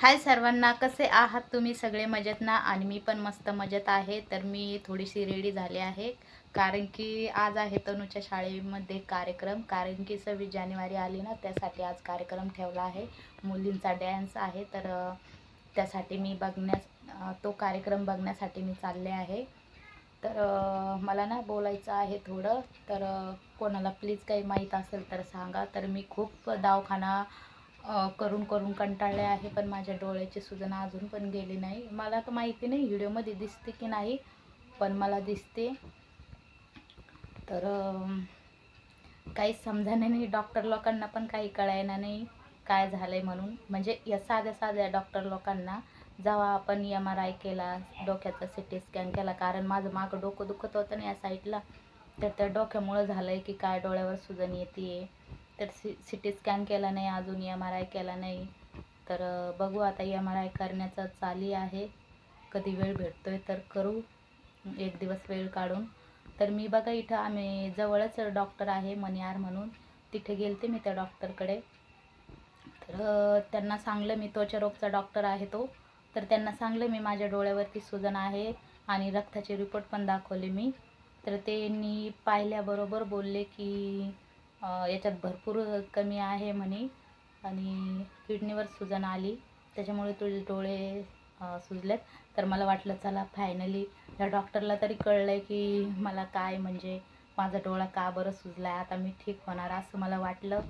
हाय सर्वांना कसे आहात तुम्ही सगळे मजेत ना आणि मी पण मस्त मजेत आहे. तर मी थोडीशी रेडी झाली आहे. कारण की आज आहे तनूच्या शाळेमध्ये कार्यक्रम. कारण की सव्वीस जानेवारी आली ना त्यासाठी आज कार्यक्रम ठेवला आहे. मुलींचा डॅन्स आहे. तर त्यासाठी मी बघण्यास तो कार्यक्रम बघण्यासाठी मी चालले आहे. तर मला ना बोलायचं आहे थोडं. तर कोणाला प्लीज काही माहीत असेल तर सांगा. तर मी खूप दवाखाना करून करून कंटाळले आहे पण माझ्या डोळ्याची सुजना अजून पण गेली नाही. मला तर माहिती नाही व्हिडिओमध्ये दिसते की नाही पण मला दिसते. तर काही समजायला नाही. डॉक्टर लोकांना पण काही कळायला नाही काय झालं आहे म्हणून. म्हणजे या साध्या साध्या डॉक्टर लोकांना जेव्हा आपण एम आर आय केला डोक्याचा सी टी स्कॅन केला कारण माझं मागं डोकं दुखत होतं ना या साईडला तर त्या डोक्यामुळं झालं आहे की काय डोळ्यावर सुजन येते तर सी सी टी स्कॅन केला नाही अजून एम आर आय केला नाही. तर बघू आता एम आर आय करण्याचं चाली आहे. कधी वेळ भेटतोय तर करू. एक दिवस वेळ काढून. तर मी बघा इथं आम्ही जवळच डॉक्टर आहे मनियार म्हणून. तिथे गेलते मी त्या डॉक्टरकडे. तर त्यांना सांगलं मी त्वचारोगचा डॉक्टर आहे तो. तर त्यांना सांगलं मी माझ्या डोळ्यावरती सुजन आहे आणि रक्ताचे रिपोर्ट पण दाखवले मी. तर त्यांनी पाहिल्याबरोबर बोलले की याच्यात भरपूर कमी आहे म्हणे. आणि किडनीवर सुजन आली. त्याच्यामुळे तुझे डोळे सुजलेत. तर मला वाटलं चला फायनली त्या डॉक्टरला तरी कळलं आहे की मला काय म्हणजे माझा डोळा का बरं सुजला आहे आता मी ठीक होणार असं मला वाटलं.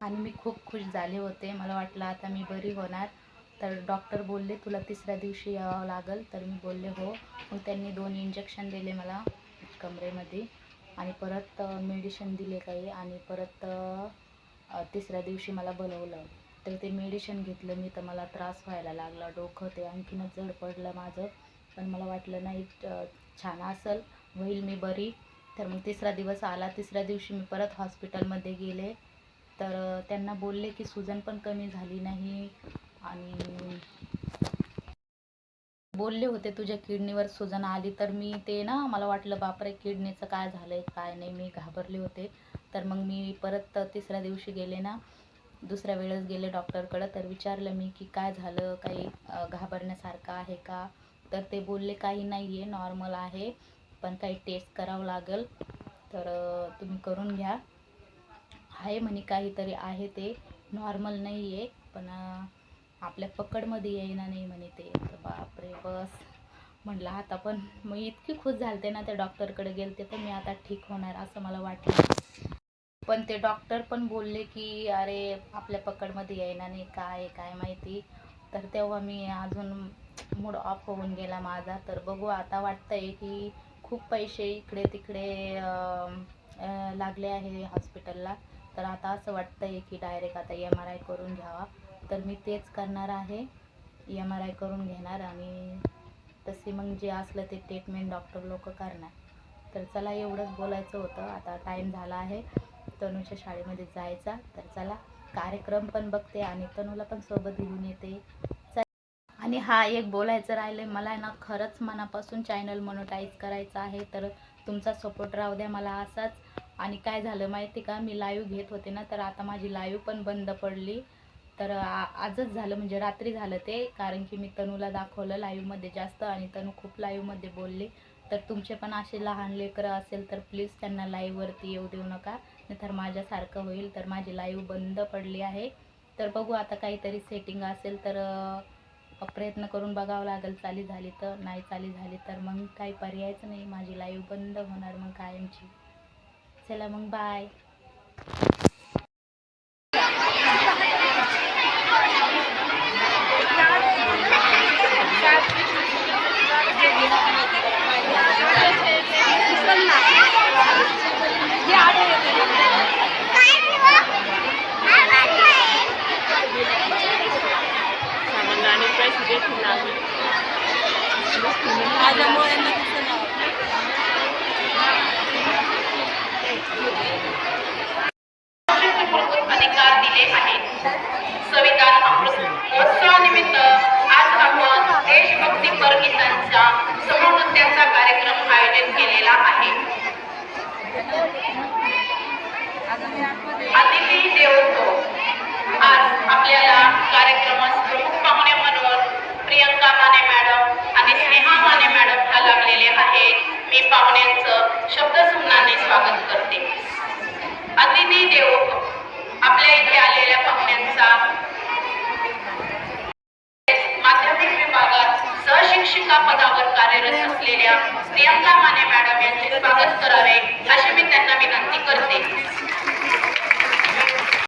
आणि मी खूप खुश झाले होते. मला वाटलं आता मी बरी होणार. तर डॉक्टर बोलले तुला तिसऱ्या दिवशी यावं लागेल. तर मी बोलले हो. मग त्यांनी दोन इंजेक्शन दिले मला कमरेमध्ये. आणि परत मेडिशन दिले काही आणि परत तिसऱ्या दिवशी मला बोलवलं. तर ते मेडिशन घेतलं मी तर मला त्रास व्हायला लागला. डोकं ते आणखीनच जड पडलं माझं. पण मला वाटलं नाही छान असेल. होईल मी बरी. तर मग तिसरा दिवस आला. तिसऱ्या दिवशी मी परत हॉस्पिटलमध्ये गेले. तर त्यांना बोलले की सुजन पण कमी झाली नाही. आणि बोलले होते तुझ्या किडनीवर सुजन आली तर मी ते ना मला वाटलं बापरे किडनीचं काय झालंय काय नाही मी घाबरले होते. तर मग मी परत तिसऱ्या दिवशी गेले ना दुसऱ्या वेळेस गेले डॉक्टरकडं तर विचारलं मी की काय झालं काही घाबरण्यासारखं आहे का? तर ते बोलले काही नाही आहे नॉर्मल आहे पण काही टेस्ट करावं लागेल तर तुम्ही करून घ्या. आहे म्हणे काहीतरी आहे ते नॉर्मल नाही आहे पण आपल्या पकडमध्ये येईना नाही म्हणे ते. तर बापरे बस. म्हटलं आता पण मग इतकी खुश झालते ना त्या डॉक्टरकडे गेलते तर मी आता ठीक होणार असं मला वाटलं. पण ते डॉक्टर पण बोलले की अरे आपल्या पकडमध्ये येईना नाही काय काय माहिती. तर तेव्हा मी अजून मूड ऑफ होऊन गेला माझा. तर बघू आता वाटतंय की खूप पैसे इकडे तिकडे लागले आहे हॉस्पिटलला. तर आता असं वाटतंय की डायरेक्ट आता एम आर आय करून घ्यावा. तर मी तेच करणार आहे. एम आर आय करून घेणार आणि तसे मग जे असलं ते ट्रीटमेंट डॉक्टर लोक करणार. तर चला एवढंच बोलायचं होतं. आता टाईम झाला आहे. तनूच्या शाळेमध्ये जायचा. तर चला कार्यक्रम पण बघते आणि तनूला पण सोबत घेऊन येते. चल. आणि हा एक बोलायचं राहिलं मला आहे ना खरंच मनापासून चॅनल मोनोटाईज करायचं आहे. तर तुमचा सपोर्ट राहू द्या मला असाच. आणि काय झालं माहिती का? मी लाईव्ह घेत होते ना तर आता माझी लाईव्ह पण बंद पडली. तर आ- आजच झालं म्हणजे रात्री झालं ते. कारण की मी तनूला दाखवलं लाईव्हमध्ये जास्त आणि तनू खूप लाईव्हमध्ये बोलली. तर तुमचे पण असे लहान लेकरं असेल तर प्लीज त्यांना लाईव्हवरती येऊ देऊ नका. नाहीतर माझ्यासारखं होईल. तर माझी लाईव्ह बंद पडली आहे. तर बघू आता काहीतरी सेटिंग असेल तर प्रयत्न करून बघावं लागेल. चाली झाली तर नाही चाली झाली तर मग काही पर्यायच नाही. माझी लाईव्ह बंद होणार मग कायमची. चला मग बाय अधिकार दिले आहेत. संविधान महोत्सवानिमित्त आज आपण देशभक्तीपर गीतांच्या समनृत्याचा कार्यक्रम आयोजित केलेला आहे. अतिथी देव आज आपल्याला कार्यक्रमास प्रमुख पाहुणे म्हणून प्रियंका माने मॅडम आणि स्नेहा माने मॅडम हा लागलेले आहेत. मी पाहुण्यांचं शब्दसुमनाने स्वागत करते. शिक्षिका पदावर कार्यरत असलेल्या प्रियंका माने मॅडम यांचे स्वागत करावे अशी मी त्यांना विनंती करते.